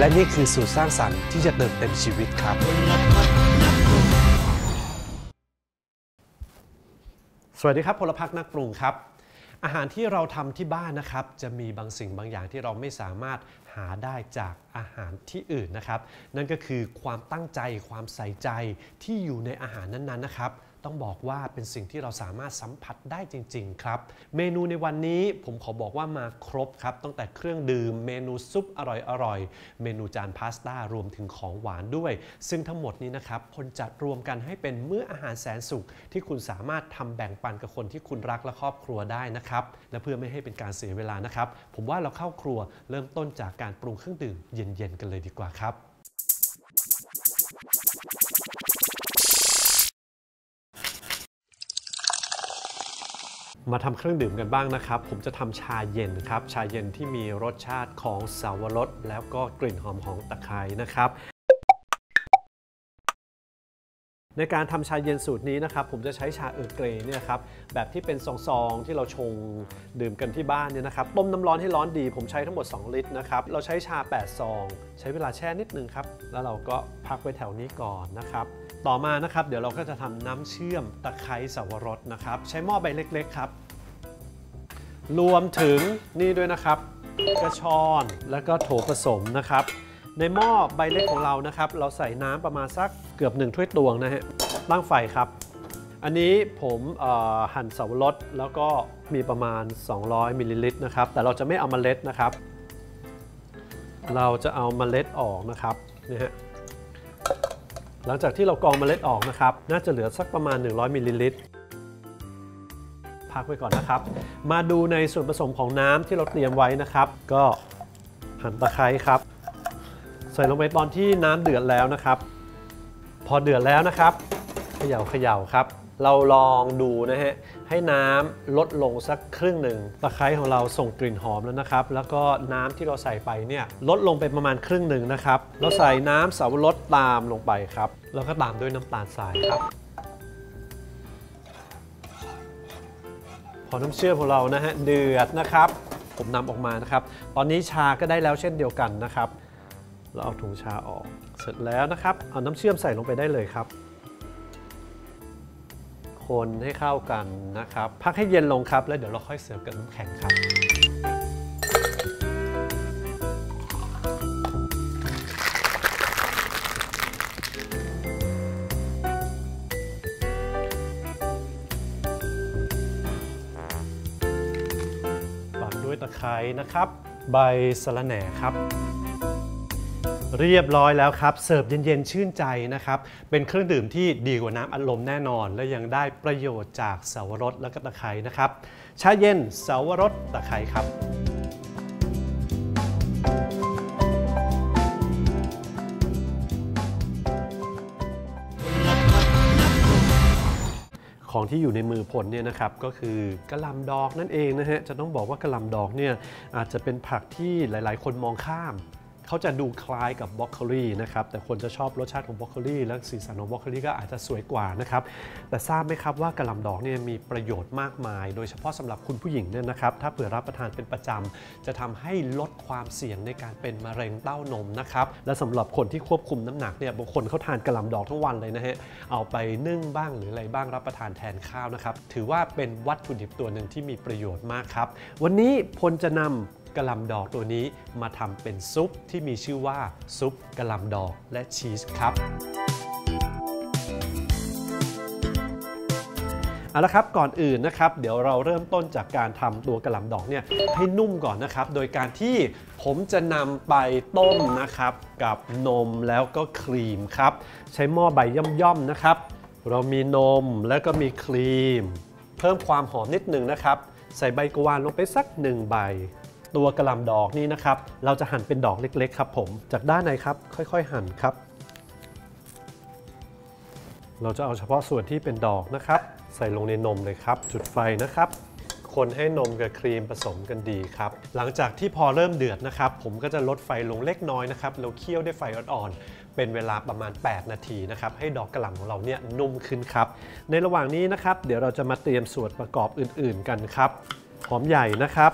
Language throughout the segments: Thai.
และนี่คือสูตรสร้างสรรค์ที่จะเติมเต็มชีวิตครับ สวัสดีครับพลพักนักปรุงครับ อาหารที่เราทำที่บ้านนะครับ จะมีบางสิ่งบางอย่างที่เราไม่สามารถหาได้จากอาหารที่อื่นนะครับ นั่นก็คือความตั้งใจความใส่ใจที่อยู่ในอาหารนั้นๆนะครับ ต้องบอกว่าเป็นสิ่งที่เราสามารถสัมผัสได้จริง ๆ ครับ เมนูในวันนี้ผมขอบอกว่ามาครบครับ ตั้งแต่เครื่องดื่ม เมนูซุปอร่อยๆ เมนูจานพาสต้ารวมถึงของหวานด้วย ซึ่งทั้งหมดนี้นะครับคนจัดรวมกันให้เป็นมื้ออาหารแสนสุข ที่คุณสามารถทำแบ่งปันกับคนที่คุณรักและครอบครัวได้นะครับ และเพื่อไม่ให้เป็นการเสียเวลานะครับ ผมว่าเราเข้าครัวเริ่มต้นจากการปรุงเครื่องดื่มเย็นๆกันเลยดีกว่าครับ มาทำเครื่องดื่มกันบ้างนะครับ ผมจะทำชาเย็นครับ ชาเย็นที่มีรสชาติของสาวรสแล้วก็กลิ่นหอมของตะไคร้นะครับในการทำชาเย็นสูตรนี้นะครับผมจะใช้ชาเออร์เกรย์เนี่ยครับแบบที่เป็นซองๆที่เราชงดื่มกันที่บ้านเนี่ยนะครับต้มน้ำร้อนให้ร้อนดี ผมใช้ทั้งหมด 2 ลิตรนะครับเราใช้ชา 8 ซอง ใช้เวลาแช่นิดนึงครับแล้วเราก็พักไว้แถวนี้ก่อนนะครับ ต่อมานะครับ เดี๋ยวเราก็จะทำน้ำเชื่อมตะไคร้สวรสนะครับ ใช้หม้อใบเล็ก ๆ ครับ รวมถึงนี่ด้วยนะครับ กระชอนแล้วก็โถผสมนะครับ ในหม้อใบเล็กของเรานะครับ เราใส่น้ำประมาณสักเกือบ1ถ้วยตวงนะฮะตั้งไฟครับ อันนี้ผมหั่นสับปะรดแล้วก็มีประมาณ 200มิลลิลิตรนะครับ แต่เราจะไม่เอาเมล็ดนะครับ เราจะเอาเมล็ดออกนะครับนี่ฮะ หลังจากที่เรากรองเมล็ดออกนะครับ น่าจะเหลือสักประมาณ 100มิลลิลิตรพักไว้ก่อนนะครับ มาดูในส่วนผสมของน้ำที่เราเตรียมไว้นะครับ ก็หั่นตะไคร้ครับ ใส่ลงไปตอนที่น้ำเดือดแล้วนะครับ พอเดือดแล้วนะครับเขย่าเขย่าครับ เราลองดูนะฮะให้น้ำลดลงสักครึ่งหนึ่งตะไคร้ของเราส่งกลิ่นหอมแล้วนะครับ แล้วก็น้ำที่เราใส่ไปเนี่ยลดลงไปประมาณครึ่งหนึ่งนะครับเราใส่น้ำสาวรสตามลงไปครับ แล้วก็ตามด้วยน้ำตาลทรายครับ พอน้ำเชื่อมของเรานะฮะเดือดนะครับ ผมนำออกมานะครับ ตอนนี้ชาก็ได้แล้วเช่นเดียวกันนะครับเราเอาถุงชาออก เสร็จแล้วนะครับ เอาน้ำเชื่อมใส่ลงไปได้เลยครับ คนให้เข้ากันนะครับ พักให้เย็นลงครับ แล้วเดี๋ยวเราค่อยเสิร์ฟกับน้ำแข็งครับ ตามด้วยตะไคร้นะครับ ใบสะระแหน่ครับ เรียบร้อยแล้วครับ เสิร์ฟเย็นๆ ชื่นใจนะครับ เป็นเครื่องดื่มที่ดีกว่าน้ำอัดลมแน่นอน และยังได้ประโยชน์จากเสาวรสและก็ตะไคร้นะครับชาเย็นเสาวรสตะไคร้ครับของที่อยู่ในมือพลเนี่ยนะครับก็คือกระลำดอกนั่นเองนะฮะจะต้องบอกว่ากระลำดอกเนี่ยอาจจะเป็นผักที่หลาย ๆ คนมองข้าม เขาจะดูคล้ายกับบรอกโคลี่นะครับ แต่คนจะชอบรสชาติของบรอกโคลี่และสีสันของบรอกโคลี่ก็อาจจะสวยกว่านะครับ แต่ทราบไหมครับว่ากระหลำดอกเนี่ยมีประโยชน์มากมาย โดยเฉพาะสำหรับคุณผู้หญิงเนี่ยนะครับ ถ้าเผื่อรับประทานเป็นประจำจะทำให้ลดความเสี่ยงในการเป็นมะเร็งเต้านมนะครับ และสำหรับคนที่ควบคุมน้ำหนักเนี่ย บางคนเขาทานกระหลำดอกทั้งวันเลยนะฮะ เอาไปนึ่งบ้างหรืออะไรบ้างรับประทานแทนข้าวนะครับ ถือว่าเป็นวัตถุดิบตัวหนึ่งที่มีประโยชน์มากครับ วันนี้พลจะนำ กะหล่ำดอกตัวนี้มาทำเป็นซุปที่มีชื่อว่าซุปกะหล่ำดอกและชีสครับเอาละครับก่อนอื่นนะครับเดี๋ยวเราเริ่มต้นจากการทำตัวกะหล่ำดอกเนี่ยให้นุ่มก่อนนะครับ โดยการที่ผมจะนำไปต้มนะครับ กับนมแล้วก็ครีมครับ ใช้หม้อใบย่อมๆนะครับ เรามีนมแล้วก็มีครีม เพิ่มความหอมนิดหนึ่งนะครับ ใส่ใบกวานลงไปสักหนึ่งใบ ตัวกระลำดอกนี่นะครับ เราจะหั่นเป็นดอกเล็กๆครับผม จากด้านในครับ ค่อยๆ หั่นครับ เราจะเอาเฉพาะส่วนที่เป็นดอกนะครับ ใส่ลงในนมเลยครับ จุดไฟนะครับคนให้นมกับครีมผสมกันดีครับ หลังจากที่พอเริ่มเดือดนะครับ ผมก็จะลดไฟลงเล็กน้อยนะครับแล้วเคี่ยวด้วยไฟอ่อนๆ เป็นเวลาประมาณ 8 นาทีนะครับ ให้ดอกกระหล่ำของเราเนี่ยนุ่มขึ้นครับ ในระหว่างนี้นะครับ เดี๋ยวเราจะมาเตรียมส่วนประกอบอื่นๆกันครับ หอมใหญ่นะครับ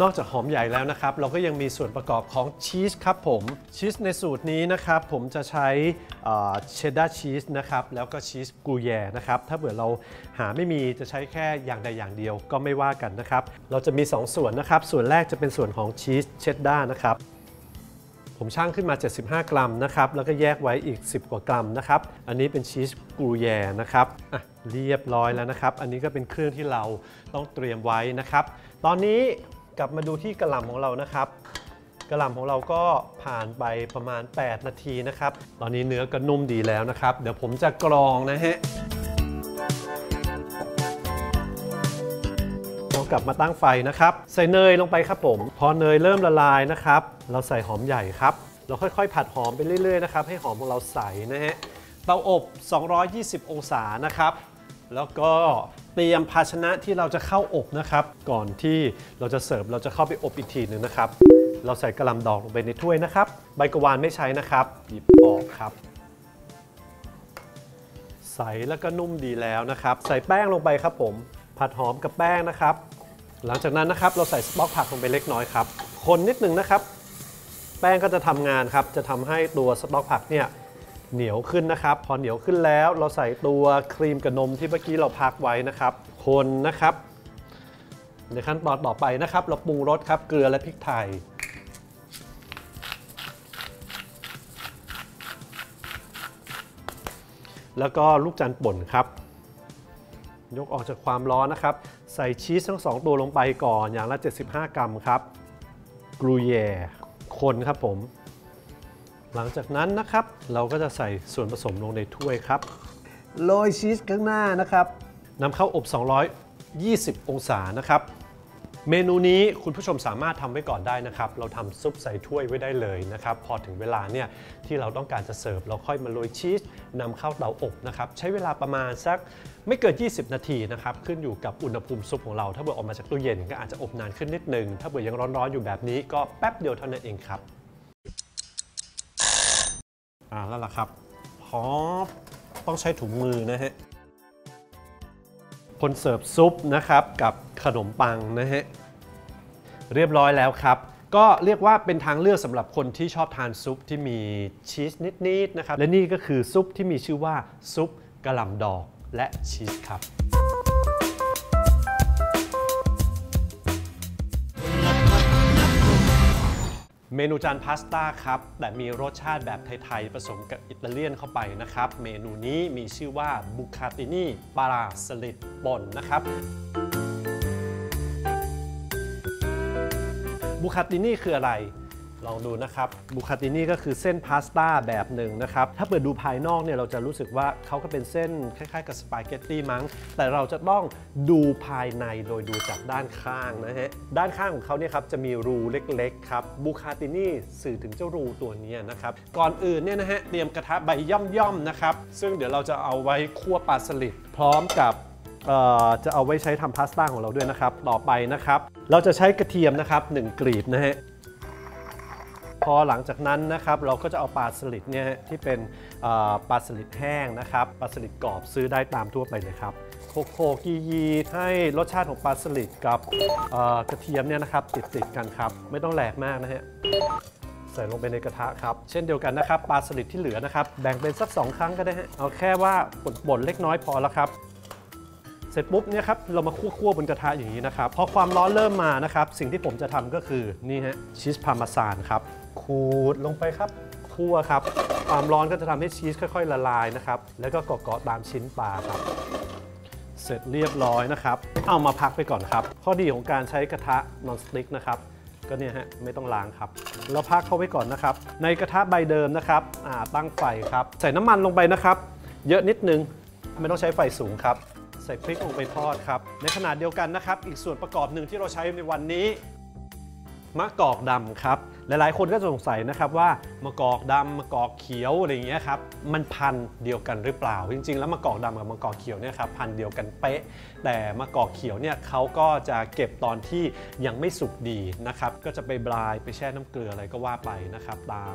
นอกจากหอมใหญ่แล้วนะครับ เราก็ยังมีส่วนประกอบของชีสครับผมชีสในสูตรนี้นะครับ ผมจะใช้เชดดาร์ชีสนะครับ แล้วก็ชีสกูแยนะครับ ถ้าเผื่อเราหาไม่มีจะใช้แค่อย่างใดอย่างเดียวก็ไม่ว่ากันนะครับ เราจะมี 2 ส่วนนะครับ ส่วนแรกจะเป็นส่วนของชีสเชดดาร์นะครับผมช่างขึ้นมา 75 กรัมนะครับ แล้วก็แยกไว้อีก 10 กว่ากรัมนะครับ อันนี้เป็นชีสกรูแยนะครับอะเรียบร้อยแล้วนะครับ อันนี้ก็เป็นเครื่องที่เราต้องเตรียมไว้นะครับ ตอนนี้ กลับมาดูที่กระหล่ำของเรานะครับ กระหล่ำของเราก็ผ่านไปประมาณ 8 นาทีนะครับ ตอนนี้เนื้อก็นุ่มดีแล้วนะครับ เดี๋ยวผมจะกรองนะฮะเรากลับมาตั้งไฟนะครับ ใส่เนยลงไปครับผม พอเนยเริ่มละลายนะครับ เราใส่หอมใหญ่ครับ เราค่อยๆ ผัดหอมไปเรื่อยๆนะครับ ให้หอมของเราใสนะฮะ เตาอบ 220 องศานะครับ แล้วก็ เตรียมภาชนะที่เราจะเข้าอบนะครับ ก่อนที่เราจะเสิร์ฟเราจะเข้าไปอบอีกทีหนึ่งนะครับ เราใส่กระหลำดอกลงไปในถ้วยนะครับ ใบกระวานไม่ใช้นะครับ หยิบออกครับ ใสแล้วก็นุ่มดีแล้วนะครับ ใส่แป้งลงไปครับผม ผัดหอมกับแป้งนะครับ หลังจากนั้นนะครับเราใส่สป็อกผักลงไปเล็กน้อยครับ คนนิดนึงนะครับ แป้งก็จะทำงานครับ จะทำให้ตัวสป็อกผักเนี่ย เหนียวขึ้นนะครับ พอเหนียวขึ้นแล้วเราใส่ตัวครีมกับนมที่เมื่อกี้เราพักไว้นะครับ คนนะครับ ในขั้นตอนต่อไปนะครับ เราปรุงรสครับเกลือและพริกไทยแล้วก็ลูกจันทร์ป่นครับ ยกออกจากความร้อนนะครับ ใส่ชีสทั้งสองตัวลงไปก่อนอย่างละ 75 กรัมครับกรูเย่คนครับผม หลังจากนั้นนะครับเราก็จะใส่ส่วนผสมลงในถ้วยครับโรยชีสข้างหน้านะครับนำเข้าอบ 220 องศานะครับ เมนูนี้คุณผู้ชมสามารถทำไว้ก่อนได้นะครับ เราทำซุปใส่ถ้วยไว้ได้เลยนะครับ พอถึงเวลาเนี่ยที่เราต้องการจะเสิร์ฟ เราค่อยมาโรยชีสนำเข้าเตาอบนะครับ ใช้เวลาประมาณสักไม่เกิน 20 นาทีนะครับ ขึ้นอยู่กับอุณหภูมิซุปของเรา ถ้าเบื่อออกมาจากตู้เย็นก็อาจจะอบนานขึ้นนิดนึง ถ้าเบื่อยังร้อนๆอยู่แบบนี้ก็แป๊บเดียวเท่านั้นเองครับ อ่าแล้วล่ะครับพร้อมต้องใช้ถุงมือนะฮะคนเสิร์ฟซุปนะครับกับขนมปังนะฮะเรียบร้อยแล้วครับ ก็เรียกว่าเป็นทางเลือกสำหรับคนที่ชอบทานซุปที่มีชีสนิดๆนะครับ และนี่ก็คือซุปที่มีชื่อว่าซุปกระหล่ำดอกและชีสครับ เมนูจานพาสต้าครับ แต่มีรสชาติแบบไทยๆ ผสมกับอิตาเลียนเข้าไปนะครับ เมนูนี้มีชื่อว่าบุคาตินีปลาราสลิดป่นนะครับบุคาตินี่คืออะไร ลองดูนะครับบุคาตินี่ก็คือเส้นพาสต้าแบบหนึ่งนะครับ ถ้าเปิดดูภายนอกเนี่ยเราจะรู้สึกว่าเขาก็เป็นเส้นคล้ายๆกับสปาเกตตี้มั้ง แต่เราจะต้องดูภายในโดยดูจากด้านข้างนะฮะ ด้านข้างของเขาเนี่ยครับจะมีรูเล็กๆครับบุคาตินี่สื่อถึงเจ้ารูตัวนี้นะครับ ก่อนอื่นเนี่ยนะฮะเตรียมกระทะใบย่อมๆนะครับ ซึ่งเดี๋ยวเราจะเอาไว้คั่วปลาสลิดพร้อมกับจะเอาไว้ใช้ทำพาสต้าของเราด้วยนะครับ ต่อไปนะครับ เราจะใช้กระเทียมนะครับ1กรีบนะฮะ พอหลังจากนั้นนะครับเราก็จะเอาปลาสลิดเนี่ยที่เป็นปลาสลิดแห้งนะครับปลาสลิดกรอบซื้อได้ตามทั่วไปเลยครับโคโคกียีให้รสชาติของปลาสลิดกับกระเทียมเนี่ยนะครับติดติดๆกันครับ ไม่ต้องแหลกมากนะฮะใส่ลงไปในกระทะครับ เช่นเดียวกันนะครับปลาสลิดที่เหลือนะครับแบ่งเป็นสัก 2 ครั้งก็ได้ฮะเอาแค่ว่าป่นๆเล็กน้อยพอแล้วครับเสร็จปุ๊บเนี่ยครับเรามาคั่วๆบนกระทะอย่างนี้นะครับพอความร้อนเริ่มมานะครับ สิ่งที่ผมจะทำก็คือนี่ฮะชีสพาร์เมซานครับ ขูดลงไปครับคั่วครับ ความร้อนก็จะทำให้ชีสค่อย ๆ ละลายนะครับ แล้วก็เกาะๆตามชิ้นปลาครับ เสร็จเรียบร้อยนะครับ เอามาพักไปก่อนครับ ข้อดีของการใช้กระทะนอนสติ๊กนะครับก็เนี่ยฮะไม่ต้องล้างครับเราพักเขาไว้ก่อนนะครับ ในกระทะใบเดิมนะครับตั้งไฟครับ ใส่น้ำมันลงไปนะครับ เยอะนิดนึงไม่ต้องใช้ไฟสูงครับ ใส่พริกลงไปทอดครับ ในขณะเดียวกันนะครับ อีกส่วนประกอบหนึ่งที่เราใช้ในวันนี้ มะกอกดำครับ หลายๆ คนก็สงสัยนะครับว่ามะกอกดำมะกอกเขียวอะไรอย่างเงี้ยครับมันพันเดียวกันหรือเปล่า จริง ๆ แล้วมะกอกดำกับมะกอกเขียวเนี่ยครับพันเดียวกันเป๊ะ แต่มะกอกเขียวเนี่ยเขาก็จะเก็บตอนที่ยังไม่สุกดีนะครับก็จะไปบลายไปแช่น้ำเกลืออะไรก็ว่าไปนะครับตาม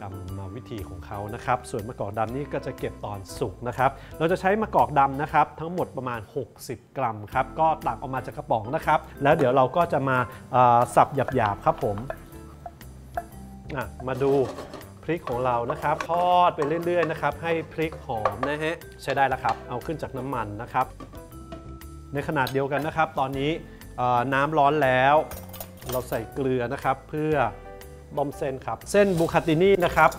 กรรมวิธีของเขานะครับ ส่วนมะกอกดำนี่ก็จะเก็บตอนสุกนะครับ เราจะใช้มะกอกดำนะครับ ทั้งหมดประมาณ 60 กรัมครับ ก็ตักออกมาจากกระป๋องนะครับ แล้วเดี๋ยวเราก็จะมาสับหยาบๆครับผมมาดูพริกของเรานะครับ ทอดไปเรื่อยๆนะครับ ให้พริกหอมนะฮะใช้ได้แล้วครับ เอาขึ้นจากน้ำมันนะครับ ในขนาดเดียวกันนะครับ ตอนนี้น้ำร้อนแล้ว เราใส่เกลือนะครับเพื่อ บ่มเส้นครับ เส้นบูคาตินี่นะครับ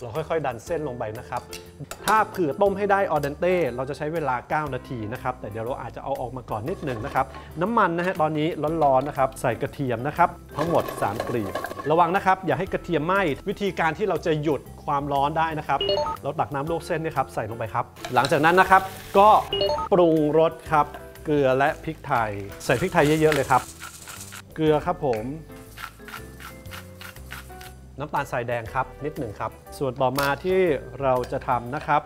เราค่อยๆ ดันเส้นลงไปนะครับ ถ้าเผื่อต้มให้ได้ออเดนเต้เราจะใช้เวลา 9 นาทีนะครับ แต่เดี๋ยวเราอาจจะเอาออกมาก่อนนิดหนึ่งนะครับ น้ำมันนะฮะตอนนี้ร้อนๆนะครับ ใส่กระเทียมนะครับ ทั้งหมด 3 กลีบ ระวังนะครับ อย่าให้กระเทียมไหม้ วิธีการที่เราจะหยุดความร้อนได้นะครับ เราตักน้ำลวกเส้นนี่ครับใส่ลงไปครับ หลังจากนั้นนะครับ ก็ปรุงรสครับ เกลือและพริกไทย ใส่พริกไทยเยอะๆเลยครับ เกลือครับผม น้ำตาลทรายแดงครับนิดหนึ่งครับ ส่วนต่อมาที่เราจะทำนะครับ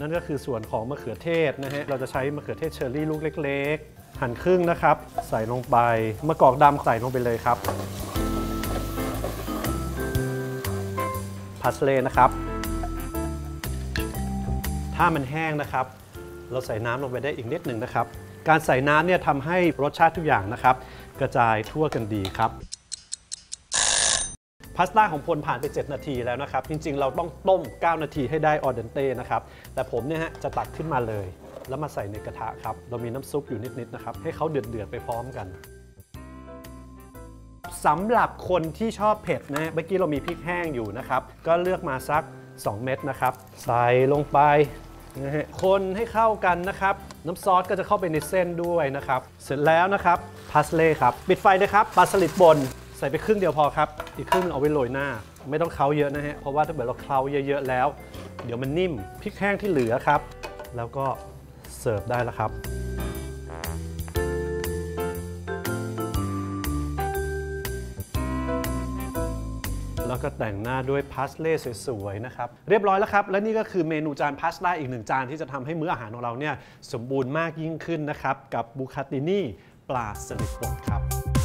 นั่นก็คือส่วนของมะเขือเทศนะฮะเราจะใช้มะเขือเทศเชอร์รี่ลูกเล็ก ๆ หั่นครึ่งนะครับ ใส่ลงไปมะกอกดำใส่ลงไปเลยครับพาสเลนะครับ ถ้ามันแห้งนะครับ เราใส่น้ำลงไปได้อีกนิดหนึ่งนะครับ การใส่น้ำเนี่ยทำให้รสชาติทุกอย่างนะครับ กระจายทั่วกันดีครับ พาสต้าของพลผ่านไป 7 นาทีแล้วนะครับ จริงๆ เราต้องต้ม 9 นาทีให้ได้ออเดนเต้นะครับ แต่ผมเนี่ยฮะจะตักขึ้นมาเลย แล้วมาใส่ในกระทะครับ เรามีน้ำซุปอยู่นิด ๆ นะครับ ให้เขาเดือด ๆ ไปพร้อมกันสำหรับคนที่ชอบเผ็ดนะฮะเมื่อกี้เรามีพริกแห้งอยู่นะครับ ก็เลือกมาสัก 2 เม็ดนะครับ ใส่ลงไปนะฮะคนให้เข้ากันนะครับ น้ำซอสก็จะเข้าไปในเส้นด้วยนะครับ เสร็จแล้วนะครับพาสเล่ครับ ปิดไฟเลยครับปลาสลิดบน ใส่ไปครึ่งเดียวพอครับ อีกครึ่งนึงเอาไว้โรยหน้า ไม่ต้องเคล้าเยอะนะฮะ เพราะว่าถ้าเกิดเราเคล้าเยอะๆแล้ว เดี๋ยวมันนิ่ม พริกแห้งที่เหลือครับ แล้วก็เสิร์ฟได้แล้วครับแล้วก็แต่งหน้าด้วยพาสเล่สวยๆนะครับเรียบร้อยแล้วครับ และนี่ก็คือเมนูจานพาสต้าอีกหนึ่งจานที่จะทำให้มื้ออาหารของเราเนี่ยสมบูรณ์มากยิ่งขึ้นนะครับ กับบูคาตินี่ปลาสลิดบดครับ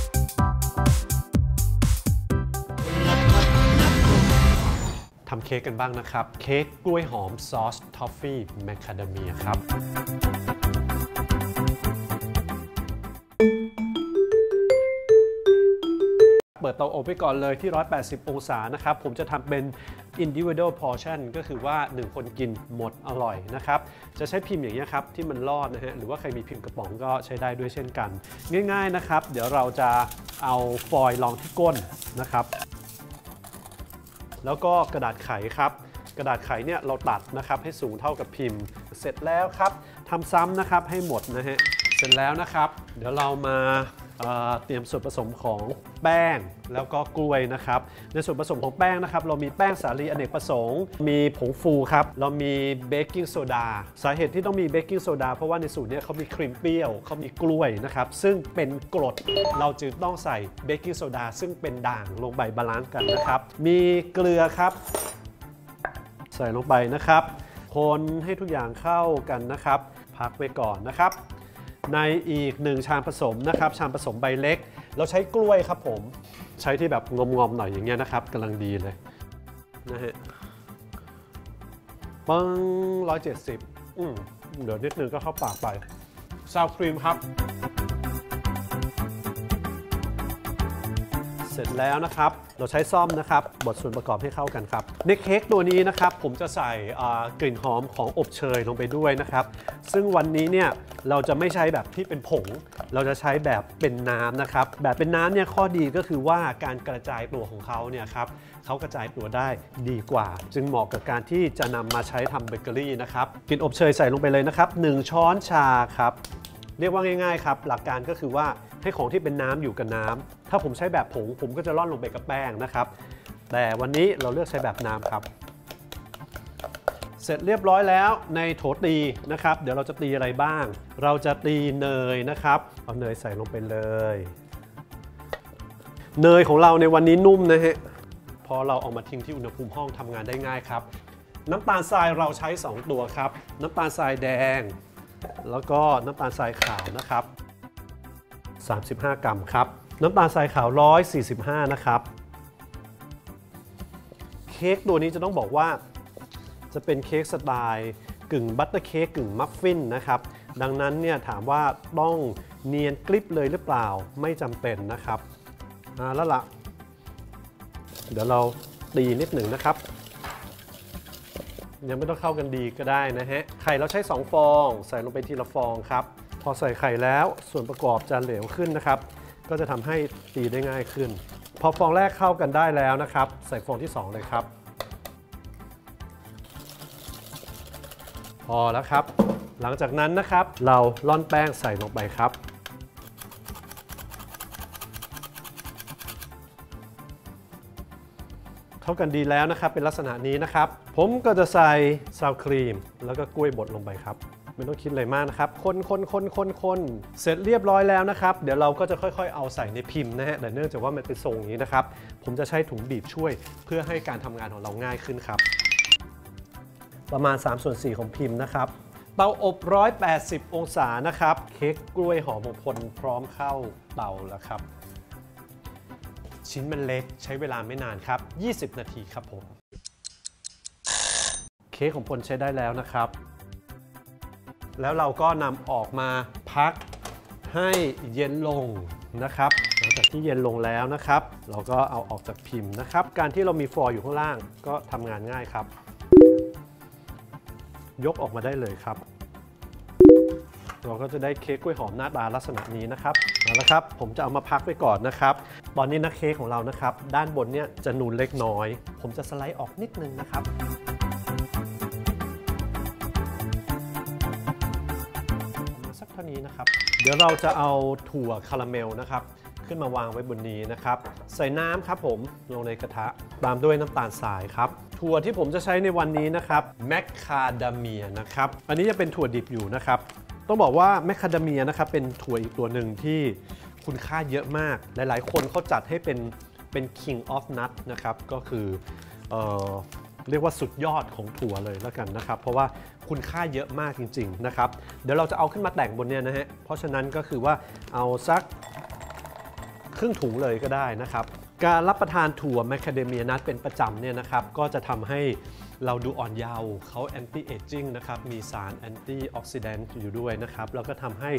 ำเค้กกันบ้างนะครับ เค้กกล้วยหอมซอสทอฟฟี่แมคคาเดเมียครับเปิดเตาอบไปก่อนเลยที่ 180 องศานะครับ ผมจะทำเป็น individual portion ก็คือว่า 1 คนกินหมดอร่อยนะครับ จะใช้พิมพ์อย่างนี้ครับ ที่มันรอดนะฮะ หรือว่าใครมีพิมพ์กระป๋องก็ใช้ได้ด้วยเช่นกัน ง่ายๆนะครับ เดี๋ยวเราจะเอาฟอยล์รองที่ก้นนะครับ แล้วก็กระดาษไขครับ กระดาษไขเนี่ยเราตัดนะครับให้สูงเท่ากับพิมพ์ เสร็จแล้วครับทำซ้ำนะครับให้หมดนะฮะเสร็จแล้วนะครับ เดี๋ยวเรามา เตรียมส่วนผสมของแป้งแล้วก็กล้วยนะครับ ในส่วนผสมของแป้งนะครับ เรามีแป้งสาลีอเนกประสงค์ มีผงฟูครับ เรามีเบกกิ้งโซดา สาเหตุที่ต้องมีเบกกิ้งโซดาเพราะว่าในสูตรนี้เขามีครีมเปรี้ยวเขามีกล้วยนะครับ ซึ่งเป็นกรด เราจึงต้องใส่เบกกิ้งโซดาซึ่งเป็นด่างลงไปบาลานซ์กันนะครับ มีเกลือครับ ใส่ลงไปนะครับ คนให้ทุกอย่างเข้ากันนะครับ พักไว้ก่อนนะครับ ในอีกหนึ่งชามผสมนะครับ ชามผสมใบเล็กเราใช้กล้วยครับผม ใช้ที่แบบงอมๆหน่อยอย่างเงี้ยนะครับกำลังดีเลยนะฮะปังร้อยเจ็ดสิบอืมเดี๋ยวนิดนึงก็เข้าปากไปซาวครีมครับ เสร็จแล้วนะครับ เราใช้ซ่อมนะครับบดส่วนประกอบให้เข้ากันครับ ในเค้กตัวนี้นะครับ ผมจะใส่กลิ่นหอมของอบเชยลงไปด้วยนะครับ ซึ่งวันนี้เนี่ยเราจะไม่ใช้แบบที่เป็นผง เราจะใช้แบบเป็นน้ำนะครับ แบบเป็นน้ำเนี่ยข้อดีก็คือว่าการกระจายตัวของเขาเนี่ยครับเขากระจายตัวได้ดีกว่า จึงเหมาะกับการที่จะนำมาใช้ทำเบเกอรี่นะครับกลิ่นอบเชยใส่ลงไปเลยนะครับหนึ่งช้อนชาครับเรียกว่าง่ายๆครับ หลักการก็คือว่า ให้ของที่เป็นน้ำอยู่กับน้ำถ้าผมใช้แบบผงผมก็จะร่อนลงไปกับแป้งนะครับ แต่วันนี้เราเลือกใช้แบบน้ำครับ เสร็จเรียบร้อยแล้วในโถตีนะครับ เดี๋ยวเราจะตีอะไรบ้าง เราจะตีเนยนะครับ เอาเนยใส่ลงไปเลย เนยของเราในวันนี้นุ่มนะฮะพอเราเอามาทิ้งที่อุณหภูมิห้องทำงานได้ง่ายครับ น้ำตาลทรายเราใช้ 2 ตัวครับ น้ำตาลทรายแดง แล้วก็น้ำตาลทรายขาวนะครับ 35 กรัมครับ น้ำตาลทรายขาว 145 นะครับ เค้กตัวนี้จะต้องบอกว่า จะเป็นเค้กสไตล์กึ่งบัตเตอร์เค้กกึ่งมัฟฟินนะครับ ดังนั้นเนี่ยถามว่าต้องเนียนกริบเลยหรือเปล่าไม่จำเป็นนะครับอาแล้วละเดี๋ยวเราตีนิดหนึ่งนะครับยังไม่ต้องเข้ากันดีก็ได้นะฮะ ไข่เราใช้ 2 ฟอง ใส่ลงไปทีละฟองครับ พอใส่ไข่แล้วส่วนประกอบจะเหลวขึ้นนะครับ ก็จะทำให้ตีได้ง่ายขึ้น พอฟองแรกเข้ากันได้แล้วนะครับ ใส่ฟองที่ 2 เลยครับ พอแล้วครับ หลังจากนั้นนะครับ เราล่อนแป้งใส่ลงไปครับเข้ากันดีแล้วนะครับเป็นลักษณะนี้นะครับ ผมก็จะใส่ซาวครีม แล้วก็กล้วยบดลงไปครับ ไม่ต้องคิดอะไรมากนะครับ คนคนคนคนคนเสร็จเรียบร้อยแล้วนะครับ เดี๋ยวเราก็จะค่อยๆ เอาใส่ในพิมพ์นะฮะแต่เนื่องจากว่ามันเป็นทรงนี้นะครับ ผมจะใช้ถุงบีบช่วย เพื่อให้การทำงานของเราง่ายขึ้นครับ ประมาณ3ส่วน4ของพิมพ์นะครับเตาอบ 180 องศานะครับ เค้กกล้วยหอมของพลพร้อมเข้าเตาแล้วครับ ชิ้นมันเล็กใช้เวลาไม่นานครับ 20 นาทีครับผม เค้กของพลใช้ได้แล้วนะครับ แล้วเราก็นำออกมาพักให้เย็นลงนะครับ หลังจากที่เย็นลงแล้วนะครับ เราก็เอาออกจากพิมพ์นะครับ การที่เรามีฟอยล์อยู่ข้างล่างก็ทำงานง่ายครับ ยกออกมาได้เลยครับ เราก็จะได้เค้กกล้วยหอมหน้าตาลักษณะนี้นะครับเอาละครับ ผมจะเอามาพักไว้ก่อนนะครับ ตอนนี้นะเค้กของเรานะครับ ด้านบนเนี่ยจะนูนเล็กน้อย ผมจะสไลด์ออกนิดนึงนะครับ ท่านี้นะครับ เดี๋ยวเราจะเอาถั่วคาราเมลนะครับ ขึ้นมาวางไว้บนนี้นะครับ ใส่น้ำครับผมลงในกระทะตามด้วยน้ำตาลทรายครับ ถั่วที่ผมจะใช้ในวันนี้นะครับแมคคาเดเมียนะครับ อันนี้จะเป็นถั่วดิบอยู่นะครับ ต้องบอกว่าแมคคาเดเมียนะครับเป็นถั่วอีกตัวหนึ่งที่คุณค่าเยอะมาก หลาย ๆ คนเขาจัดให้เป็นเป็น king of nut นะครับ ก็คือเออเรียกว่าสุดยอดของถั่วเลยแล้วกันนะครับ เพราะว่า คุณค่าเยอะมากจริงๆนะครับ เดี๋ยวเราจะเอาขึ้นมาแต่งบนเนี่ยนะฮะ เพราะฉะนั้นก็คือว่าเอาสักครึ่งถุงเลยก็ได้นะครับ การรับประทานถั่วแมคคาเดเมียนัทเป็นประจำเนี่ยนะครับ ก็จะทำให้ เราดูอ่อนเยาว์เขาแอนตี้เอจิ้งนะครับ มีสารแอนตี้ออกซิแดนต์อยู่ด้วยนะครับ แล้วก็ทำให้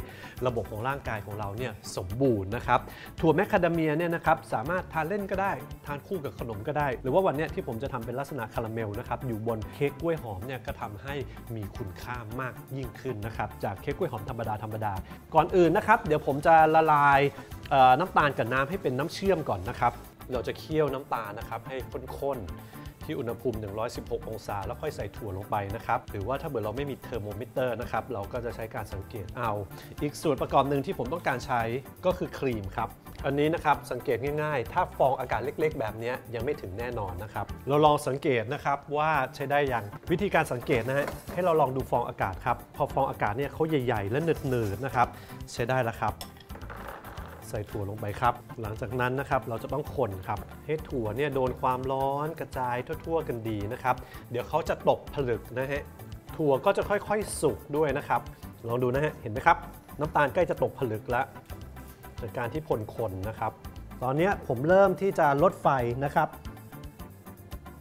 ระบบของร่างกายของเราเนี่ยสมบูรณ์นะครับ ถั่วแมคคาเดเมียเนี่ยนะครับสามารถทานเล่นก็ได้ ทานคู่กับขนมก็ได้ หรือว่าวันนี้ที่ผมจะทำเป็นลักษณะคาราเมลนะครับ อยู่บนเค้กกล้วยหอมเนี่ยก็ทำให้มีคุณค่ามากยิ่งขึ้นนะครับ จากเค้กกล้วยหอมธรรมดาธรรมดา ก่อนอื่นนะครับ เดี๋ยวผมจะละลายน้ำตาลกับน้ำให้เป็นน้ำเชื่อมก่อนนะครับ เราจะเคี่ยวน้ำตาลนะครับให้ข้นๆ ที่อุณหภูมิ 116 องศา แล้วค่อยใส่ถั่วลงไปนะครับ หรือว่าถ้าเกิดเราไม่มีเทอร์โมมิเตอร์นะครับ เราก็จะใช้การสังเกตเอา อีกส่วนประกอบหนึ่งที่ผมต้องการใช้ก็คือครีมครับ อันนี้นะครับสังเกตง่ายๆ ถ้าฟองอากาศเล็กๆ แบบนี้ยังไม่ถึงแน่นอนนะครับ เราลองสังเกตนะครับว่าใช้ได้ยัง วิธีการสังเกตนะฮะ ให้เราลองดูฟองอากาศครับ พอฟองอากาศเนี่ยเขาใหญ่ๆ และหนืดๆ นะครับ ใช้ได้แล้วครับ ส่ถั่วลงไปครับ หลังจากนั้นนะครับเราจะต้องคนครับให้ถั่วเนี่ยโดนความร้อนกระจายทั่ว ๆ กันดีนะครับ เดี๋ยวเขาจะตกผลึกนะฮะถั่วก็จะค่อยๆสุกด้วยนะครับลองดูนะฮะเห็นไหมครับน้ำตาลใกล้จะตกผลึกแล้วจากการที่พลคนนะครับ ตอนนี้ผมเริ่มที่จะลดไฟนะครับ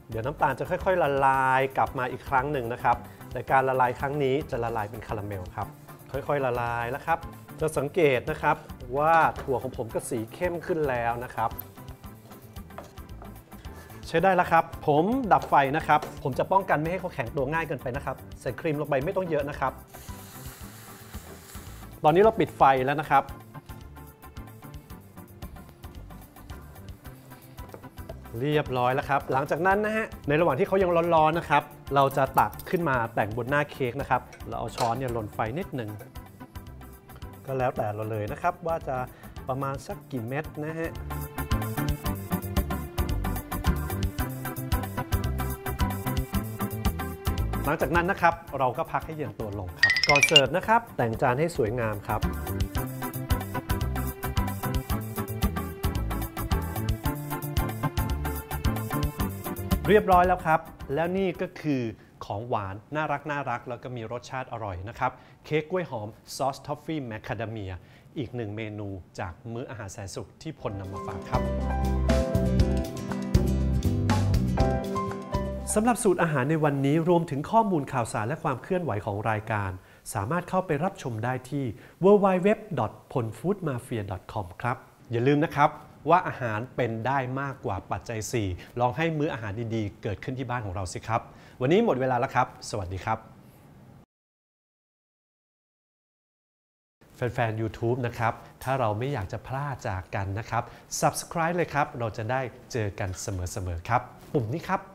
เดี๋ยวน้ำตาลจะค่อยๆ ละลายกลับมาอีกครั้งหนึ่งนะครับ แต่การละลายครั้งนี้จะละลายเป็นคาราเมลครับ ค่อยๆละลายแล้วครับ จะสังเกตนะครับ ว่าถั่วของผมก็สีเข้มขึ้นแล้วนะครับ ใช้ได้แล้วครับ ผมดับไฟนะครับ ผมจะป้องกันไม่ให้เขาแข็งตัวง่ายเกินไปนะครับใส่ครีมลงไปไม่ต้องเยอะนะครับ ตอนนี้เราปิดไฟแล้วนะครับเรียบร้อยแล้วครับ หลังจากนั้นนะฮะ ในระหว่างที่เขายังร้อนๆนะครับ เราจะตักขึ้นมาแต่งบนหน้าเค้กนะครับ เราเอาช้อนเนี่ยหล่นไฟนิดหนึ่ง ก็แล้วแต่เราเลยนะครับ ว่าจะประมาณสักกี่เม็ดนะฮะหลังจากนั้นนะครับเราก็พักให้เย็นตัวลงครับ ก่อนเสิร์ฟนะครับ แต่งจานให้สวยงามครับเรียบร้อยแล้วครับ แล้วนี่ก็คือ ของหวานน่ารักน่ารัก แล้วก็มีรสชาติอร่อยนะครับ เค้กกล้วยหอมซอสทอฟฟี่แมคคาเดเมียอีกหนึ่งเมนูจากมื้ออาหารแสนสุขที่พลนำมาฝากครับสำหรับสูตรอาหารในวันนี้รวมถึงข้อมูลข่าวสารและความเคลื่อนไหวของรายการ สามารถเข้าไปรับชมได้ที่ www.ponfoodmafia.com ครับ อย่าลืมนะครับว่าอาหารเป็นได้มากกว่าปัจจัย 4 ลองให้มื้ออาหารดีๆ เกิดขึ้นที่บ้านของเราสิครับ วันนี้หมดเวลาแล้วครับ สวัสดีครับ แฟนๆ YouTube นะครับ ถ้าเราไม่อยากจะพลาดจากกันนะครับ Subscribe เลยครับ เราจะได้เจอกันเสมอๆ ครับ ปุ่มนี้ครับ